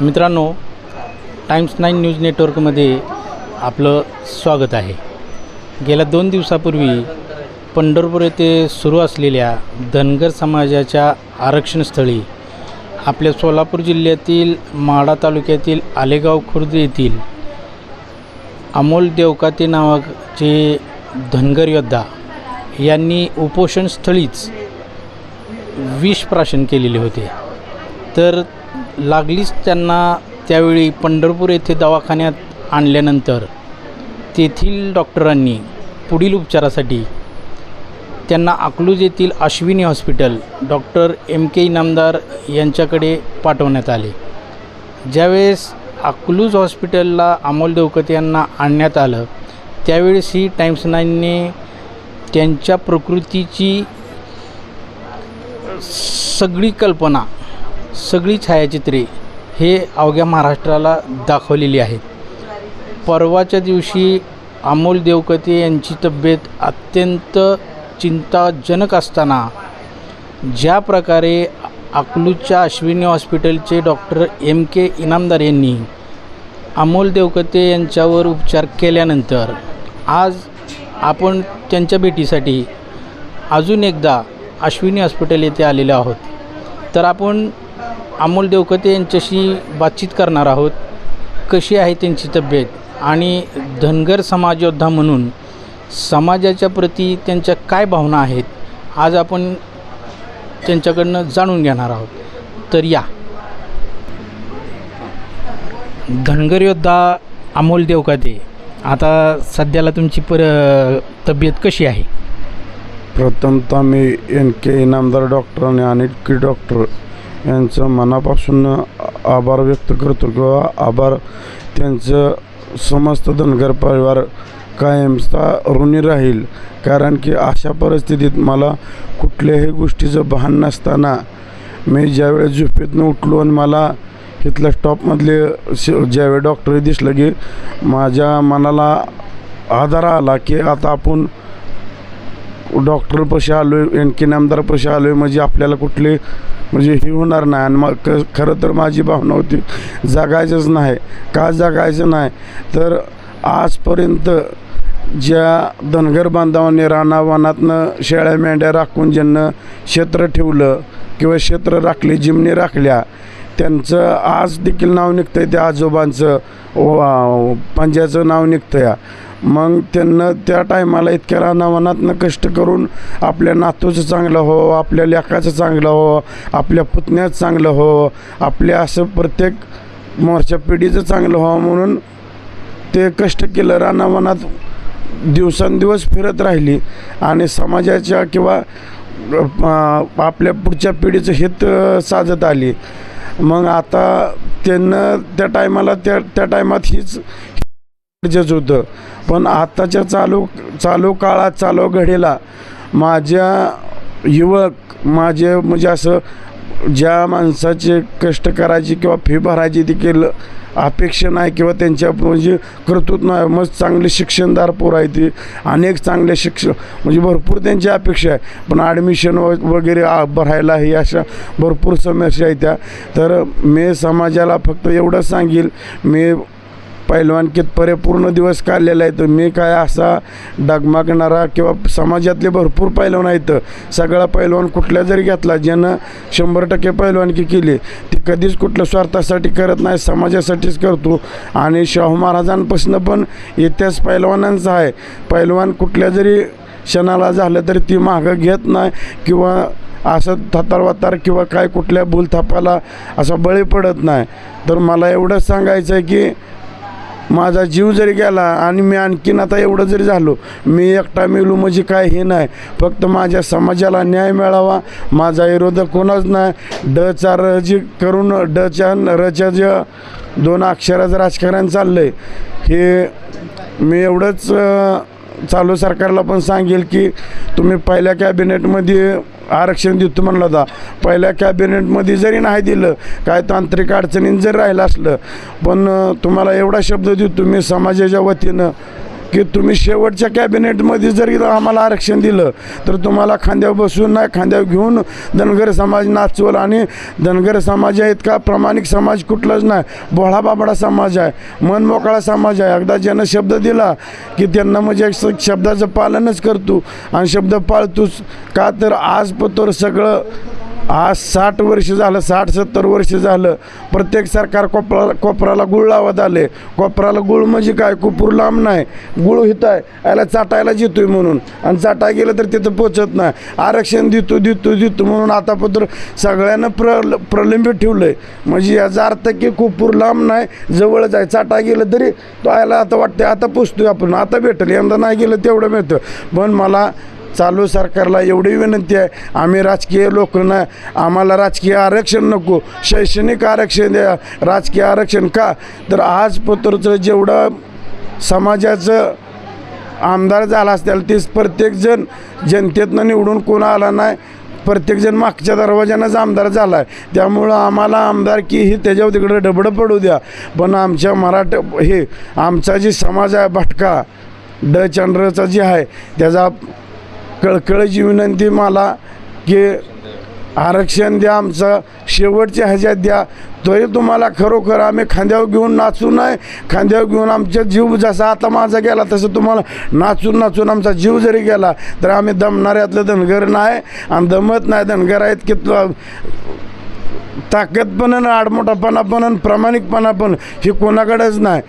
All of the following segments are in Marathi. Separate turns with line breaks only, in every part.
मित्रांनो टाइम्स नाईन न्यूज नेटवर्कमध्ये आपलं स्वागत आहे. गेल्या दोन दिवसापूर्वी पंढरपूर येथे सुरू असलेल्या धनगर समाजाच्या आरक्षणस्थळी आपल्या सोलापूर जिल्ह्यातील माढा तालुक्यातील आलेगाव खुर्द येथील अमोल देवकाते नावाचे धनगर योद्धा यांनी उपोषणस्थळीच विष प्राशन केलेले होते. तर लागलीच त्यांना त्यावेळी पंढरपूर येथे दवाखान्यात आणल्यानंतर तेथील डॉक्टरांनी पुढील उपचारासाठी त्यांना अकलूज येथील Ashwini hospital doctor M K Inamdar यांच्याकडे पाठवण्यात आले. ज्यावेळेस अकलूज हॉस्पिटलला अमोल देवकत यांना आणण्यात आलं त्यावेळेस ही नाईनने त्यांच्या प्रकृतीची सगळी कल्पना सगळी छायाचित्रे हे अवघ्या महाराष्ट्राला दाखवलेली आहेत. परवाच्या दिवशी अमोल देवकते यांची तब्येत अत्यंत चिंताजनक असताना ज्या प्रकारे अकलूजच्या अश्विनी हॉस्पिटलचे डॉक्टर एम के इनामदार यांनी अमोल देवकते यांच्यावर उपचार केल्यानंतर आज आपण त्यांच्या भेटीसाठी अजून एकदा अश्विनी हॉस्पिटल येथे आलेलो आहोत. तर आपण अमोल देवकते यांच्याशी बातचीत करणार आहोत. कशी आहे त्यांची तब्येत? आणि धनगर समाजयोद्धा म्हणून समाजाच्या प्रती त्यांच्या काय भावना आहेत? आज आपण त्यांच्याकडनं जाणून घेणार आहोत. तर या. धनगर योद्धा अमोल देवकाते आता सध्याला तुमची पर तब्येत कशी आहे?
प्रथमतः मी एन के इनामदार डॉक्टर आणि अनिल डॉक्टर यांचं मनापासून आभार व्यक्त करतो किंवा आभार. त्यांचं समस्त धनगर परिवार कायमचा ऋणी राहील. कारण की अशा परिस्थितीत मला कुठल्याही गोष्टीचं भान नसताना मी ज्यावेळेस झोपेतनं उठलो आणि मला इथल्या स्टॉपमधले श ज्यावेळी डॉक्टर दिसलं की माझ्या मनाला आधार आला की आता आपण डॉक्टरपाशी आलो आहे एन के नामदारपाशी आलो आहे म्हणजे आपल्याला कुठले म्हणजे हे होणार नाही. आणि मग क खरं तर माझी भावना होती जगायचंच नाही. का जगायचं नाही? तर आजपर्यंत ज्या धनगर बांधवांनी रानावनातनं शेळ्या मेंढ्या राखून ज्यांना क्षेत्र ठेवलं किंवा क्षेत्र राखले जिमणी राखल्या त्यांचं आज देखील नाव निघतं आहे त्या आजोबांचं. पंजाचं नाव निघतं या मग त्यांना त्या टायमाला इतक्या रानावनातनं कष्ट करून आपल्या नातूचं चांगलं हो आपल्या लेकाचं चांगलं हो आपल्या पुतण्याचं चांगलं हो आपल्या असं प्रत्येक मोर्चा पिढीचं चांगलं हो म्हणून ते कष्ट केलं. रानावनात दिवसेंदिवस फिरत राहिली आणि समाजाच्या किंवा आपल्या पुढच्या पिढीचं हित साधत आली. मग आता त्यांना त्या टायमाला त्या त्या टायमात हीच गरजेचं होतं पण आत्ताच्या चालू चालू काळात चालू घडीला माझ्या युवक माझे म्हणजे असं ज्या माणसाचे कष्ट करायची किंवा फी भरायची देखील अपेक्षा नाही किंवा त्यांच्या म्हणजे कर्तृत्व नाही मग चांगले शिक्षणदार पोरं आहेत अनेक चांगले शिक्षण म्हणजे भरपूर त्यांची अपेक्षा आहे. पण ॲडमिशन व वगैरे भरायला हे अशा भरपूर समस्या आहेत त्या. तर मी समाजाला फक्त एवढं सांगेल मी पैलवानकीत परिपूर्ण दिवस काढलेला आहे. तर मी काय असा डगमगणारा किंवा समाजातले भरपूर पैलवान आहेत. सगळा पैलवान कुठल्या जरी घेतला ज्यानं शंभर टक्के पैलवानकी केली ती कधीच कुठल्या स्वार्थासाठी करत नाही समाजासाठीच करतो. आणि शाहू महाराजांपासून पण इतिहास पैलवानांचा आहे. पैलवान कुठल्या जरी क्षणाला झालं तरी ती मागं घेत नाही किंवा असं थतारवातार किंवा काय कुठल्या भूलथापाला असा बळी पडत नाही. तर मला एवढंच सांगायचं आहे की माझा जीव जरी गेला आणि मी आणखीन आता एवढं जरी झालो मी एकटा मिळू म्हणजे काय हे नाही. फक्त माझ्या समाजाला न्याय मिळावा माझा विरोधक कोणाच नाही. डचा रजी जी करून डच्या रच्या ज्या दोन अक्षराचं राजकारण चाललं आहे हे मी एवढंच चालू सरकारला पण सांगेल की तुम्ही पहिल्या कॅबिनेटमध्ये आरक्षण देतो म्हणलं होता. पहिल्या कॅबिनेटमध्ये जरी नाही दिलं काय तांत्रिक अडचणीं जर राहिलं असलं पण तुम्हाला एवढा शब्द देतो मी समाजाच्या वतीनं. की तुम्ही शेवटच्या कॅबिनेटमध्ये जरी आम्हाला आरक्षण दिलं तर तुम्हाला खांद्यावर बसून नाही खांद्यावर घेऊन धनगर समाज नाचवल. आणि धनगर समाज आहे इतका प्रामाणिक समाज कुठलाच नाही. बोळा बाबडा समाज आहे मनमोकळा समाज आहे. एकदा ज्यानं शब्द दिला की त्यांना म्हणजे श- शब्दाचं पालनच करतो. आणि शब्द पाळतोच. का तर आज पतोर सगळं आज साठ वर्ष झालं साठ सत्तर वर्ष झालं प्रत्येक सरकार कोपरा कोपराला गुळ लावत आले. कोपराला गुळ म्हणजे काय? कुपूर लांब नाही. गुळ हित आहे याला चाटायला जितोय म्हणून. आणि चाटाय गेलं तर तिथं पोचत नाही. आरक्षण देतो देतो देतो म्हणून आता पत्र सगळ्यांना प्र प्रलंबित ठेवलं आहे म्हणजे याचा अर्थ की कुपूर लांब नाही जवळच आहे. चाटाय गेलं तरी तो याला आता वाटते आता पोचतोय आपण. आता भेटेल. यंदा नाही गेलं तेवढं मिळतं. पण मला चालू सरकारला एवढी विनंती आहे. आम्ही राजकीय लोक ना आम्हाला राजकीय आरक्षण नको. शैक्षणिक आरक्षण द्या. राजकीय आरक्षण का? तर आज पत्रचं जेवढं समाजाचं आमदार झाला असतील तेच प्रत्येकजण जनतेतनं निवडून कोण आला नाही? प्रत्येकजण मागच्या दरवाज्यानंच आमदार झाला आहे त्यामुळं आम्हाला आमदारकी ही त्याच्यावर तिकडं डबडं पडू द्या. पण आमच्या मराठ हे आमचा जी समाज आहे भटका ड चंद्रचा जी आहे त्याचा कळकळीची विनंती मला की आरक्षण द्या आमचं शेवटच्या ह्याच्यात द्या. तरी तुम्हाला खरोखर आम्ही खांद्यावर घेऊन नाचू नये खांद्यावर घेऊन आमचा जीव जसा आता माझा गेला तसं तुम्हाला नाचून नाचून आमचा जीव जरी गेला तर आम्ही दमणाऱ्यातलं धनगर नाही. आणि दमत नाही धनगर आहेत की तो- ताकद पण आणि आडमोठापणा पण आणि प्रामाणिकपणा पण हे कोणाकडेच नाही.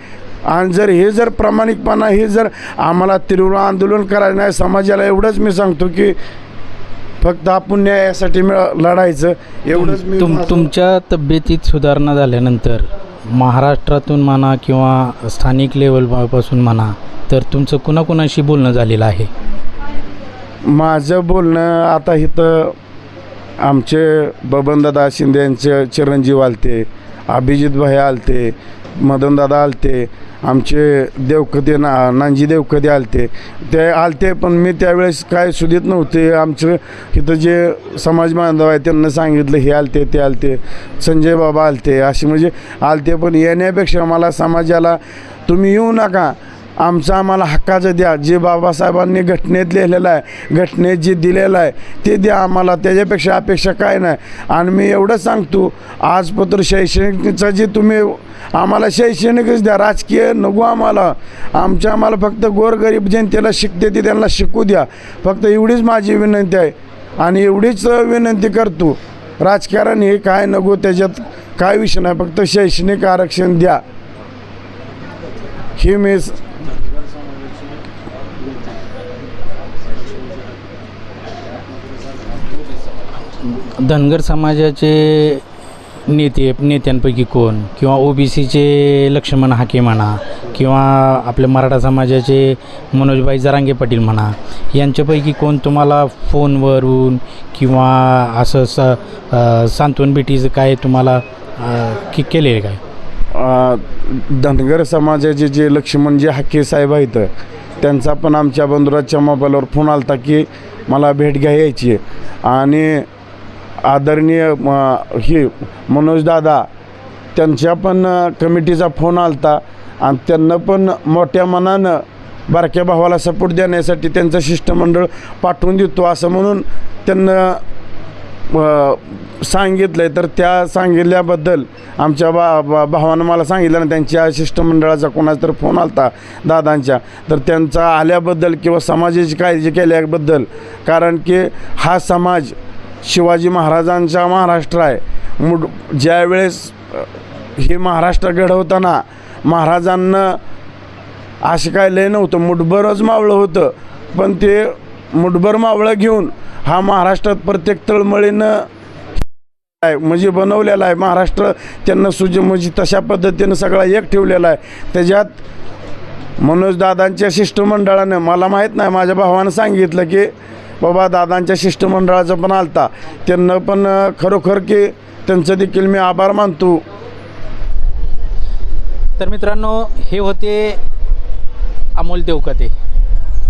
आणि जर हे जर प्रामाणिकपणा हे जर आम्हाला तीव्र आंदोलन करायचं नाही समाजाला एवढंच मी सांगतो की फक्त आपण न्यायासाठी मिळ- लढायचं एवढंच मी
तुम तुमच्या तब्येतीत सुधारणा झाल्यानंतर महाराष्ट्रातून म्हणा किंवा स्थानिक लेवलपासून म्हणा तर तुमचं कुणाकुणाशी बोलणं झालेलं आहे?
माझं बोलणं आता इथं आमचे बबनदादा शिंदे यांचे चिरंजीव आलते अभिजित भाई आलते मदनदादा आलते आमचे देवकदे ना नांजी देवकते आलते? ते आलते पण मी त्यावेळेस काय सुधीत नव्हते. आमचं इथं जे समाज बांधव आहे त्यांना सांगितलं हे आलते ते आलते. संजय बाबा आलते असे म्हणजे आलते पण येण्यापेक्षा मला समाजाला तुम्ही येऊ नका. आमचं आम्हाला हक्काचं द्या. जे बाबासाहेबांनी घटनेत लिहिलेलं आहे घटनेत जे दिलेलं आहे ते द्या आम्हाला. त्याच्यापेक्षा अपेक्षा काय नाही. आणि मी एवढंच सांगतो आजपत्र शैक्षणिकचं जे तुम्ही आम्हाला शैक्षणिकच द्या. राजकीय नको आम्हाला. आमच्या आम्हाला फक्त गोरगरीब जनतेला शिकते ते त्यांना शिकू द्या. फक्त एवढीच माझी विनंती आहे. आणि एवढीच विनंती करतो राजकारण हे काय नको त्याच्यात काय विषय नाही. फक्त शैक्षणिक आरक्षण द्या. हे मी
धनगर समाजाचे नेते नेत्यांपैकी कोण? किंवा ओ बी सीचे लक्ष्मण हाके म्हणा किंवा आपल्या मराठा समाजाचे मनोजबाई जरांगे पाटील म्हणा यांच्यापैकी कोण तुम्हाला फोनवरून किंवा असं स सांत्वन भेटीचं काय तुम्हाला की केले काय?
धनगर समाजाचे जे लक्ष्मण जे हाके साहेब आहेत त्यांचा पण आमच्या बंधुराजच्या मोबाईलवर फोन आला होता की मला भेट घ्यायची आणि आदरणीय म, हे मनोजदादा त्यांच्या पण कमिटीचा फोन आलता आणि त्यांना पण मोठ्या मनानं बारक्या भावाला सपोर्ट देण्यासाठी त्यांचं शिष्टमंडळ पाठवून देतो असं म्हणून त्यांना सांगितलं आहे तर त्या सांगितल्याबद्दल आमच्या बा बा भावानं मला सांगितलं ना त्यांच्या शिष्टमंडळाचा कोणाचा तर फोन आलता दादांच्या. तर त्यांचा आल्याबद्दल किंवा समाजाची काळजी केल्याबद्दल कारण की हा समाज शिवाजी महाराजांचा महाराष्ट्र आहे. मुड ज्यावेळेस हे महाराष्ट्र घडवताना महाराजांना असं काय लय नव्हतं मुठभरच मावळं होतं. पण ते मुठभर मावळं घेऊन हा महाराष्ट्रात प्रत्येक तळमळीनं आहे म्हणजे बनवलेला आहे. महाराष्ट्र त्यांना सुज म्हणजे तशा पद्धतीनं सगळा एक ठेवलेला आहे. त्याच्यात मनोजदादांच्या शिष्टमंडळानं मला माहीत नाही माझ्या भावानं सांगितलं की बाबा दादांच्या शिष्टमंडळाचं पण आलता. त्यांना पण खरोखर की त्यांचं देखील मी आभार मानतो.
तर मित्रांनो हे होते अमोल देवकते.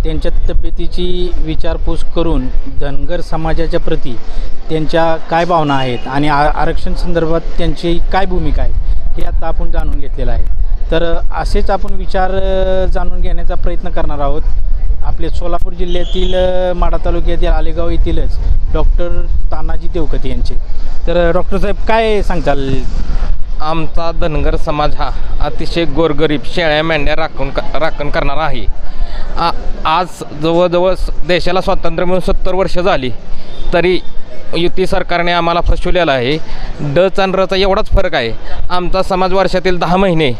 त्यांच्या तब्येतीची विचारपूस करून धनगर समाजाच्या प्रती त्यांच्या काय भावना आहेत आणि आ आरक्षण संदर्भात त्यांची काय भूमिका आहे हे आता आपण जाणून घेतलेलं आहे. तर असेच आपण विचार जाणून घेण्याचा प्रयत्न करणार आहोत. आपले सोलापूर जिल्ह्यातील माडा माढा तालुक्यातील आलेगाव येथीलच डॉक्टर तानाजी देवकते यांचे. तर डॉक्टर साहेब काय सांगताल?
आमचा धनगर समाज हा अतिशय गोरगरीब शेळ्या मेंढ्या राखून राखण करणारा आहे. आ आज जवळजवळ देशाला स्वातंत्र्य मिळून सत्तर वर्ष झाली तरी युती सरकारने आम्हाला फसवलेला आहे. डच आणि रचा एवढाच फरक आहे. आमचा समाज वर्षातील दहा महिने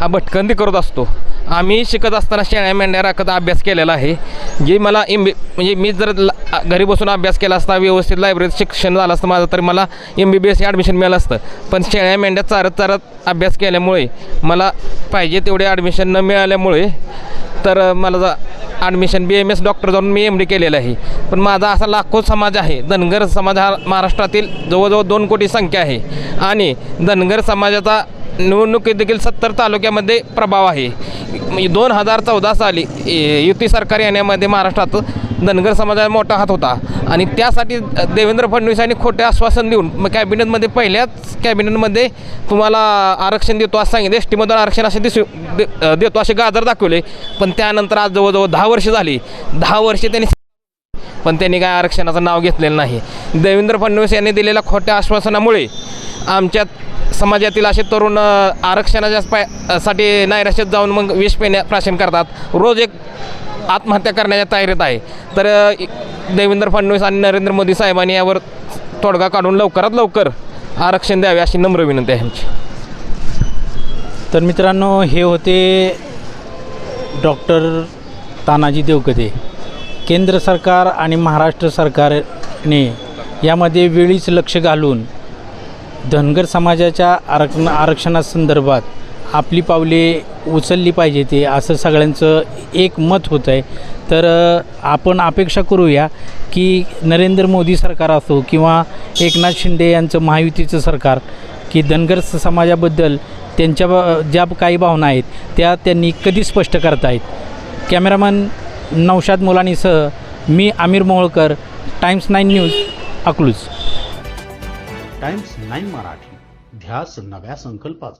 हा भटकंदी करत असतो. आम्ही शिकत असताना शेळ्या मेंढ्या राखत अभ्यास केलेला आहे. जी मला एम बी म्हणजे मी जर ला- घरी बसून अभ्यास केला असता व्यवस्थित लायब्ररीत शिक्षण झालं असतं माझं तर मला M B B S admission मिळालं असतं. पण शेळ्या मेंढ्या चारत चारत अभ्यास केल्यामुळे मला पाहिजे तेवढे ॲडमिशन न मिळाल्यामुळे तर मला जा admission B M S doctor जाऊन मी एम डी केलेलं आहे. पण माझा असा लाखो समाज आहे. धनगर समाज हा महाराष्ट्रातील जवळजवळ दोन कोटी संख्या आहे. आणि धनगर समाजाचा निवडणुकीत देखील सत्तर तालुक्यामध्ये प्रभाव आहे. म्हणजे दोन हजार चौदा साली युती सरकार येण्यामध्ये महाराष्ट्रात धनगर समाजाला मोठा हात होता. आणि त्यासाठी देवेंद्र फडणवीस यांनी खोटे आश्वासन देऊन मग कॅबिनेटमध्ये पहिल्याच कॅबिनेटमध्ये तुम्हाला आरक्षण देतो असं सांगितलं. एस टीमधून आरक्षण असे दिसू दे- देतो असे गाजर दाखवले. पण त्यानंतर आज जवळजवळ दहा वर्षे झाली. दहा वर्षे त्यांनी पण त्यांनी काय आरक्षणाचं नाव घेतलेलं नाही. देवेंद्र फडणवीस यांनी दिलेल्या खोट्या आश्वासनामुळे आमच्यात समाजातील असे तरुण आरक्षणाच्या पायसाठी नैराश्यात जाऊन मग विष पेण्या प्राशन करतात. रोज एक आत्महत्या करण्याच्या तयारीत आहे. तर देवेंद्र फडणवीस आणि नरेंद्र मोदी साहेबांनी यावर तोडगा काढून लवकरात लवकर आरक्षण द्यावे अशी नम्र विनंती आहे आमची.
तर मित्रांनो हे होते डॉक्टर तानाजी देवकते केंद्र सरकार आणि महाराष्ट्र सरकारने यामध्ये वेळीच लक्ष घालून धनगर समाजाच्या आरक्षण आरक्षणासंदर्भात आपली पावले उचलली पाहिजे ते असं सगळ्यांचं एक मत होतं आहे तर आपण अपेक्षा करूया की नरेंद्र मोदी सरकार असो किंवा एकनाथ शिंदे यांचं महायुतीचं सरकार की धनगर स- समाजाबद्दल त्यांच्या ब- ज्या काही भावना आहेत त्या त्यांनी कधी स्पष्ट करतायत. कॅमेरामन नौशाद मुलानीसह मी Aamir Moholkar Times nine news Akluj.
Times online Marathi. ध्यास नव्या संकल्पाचा.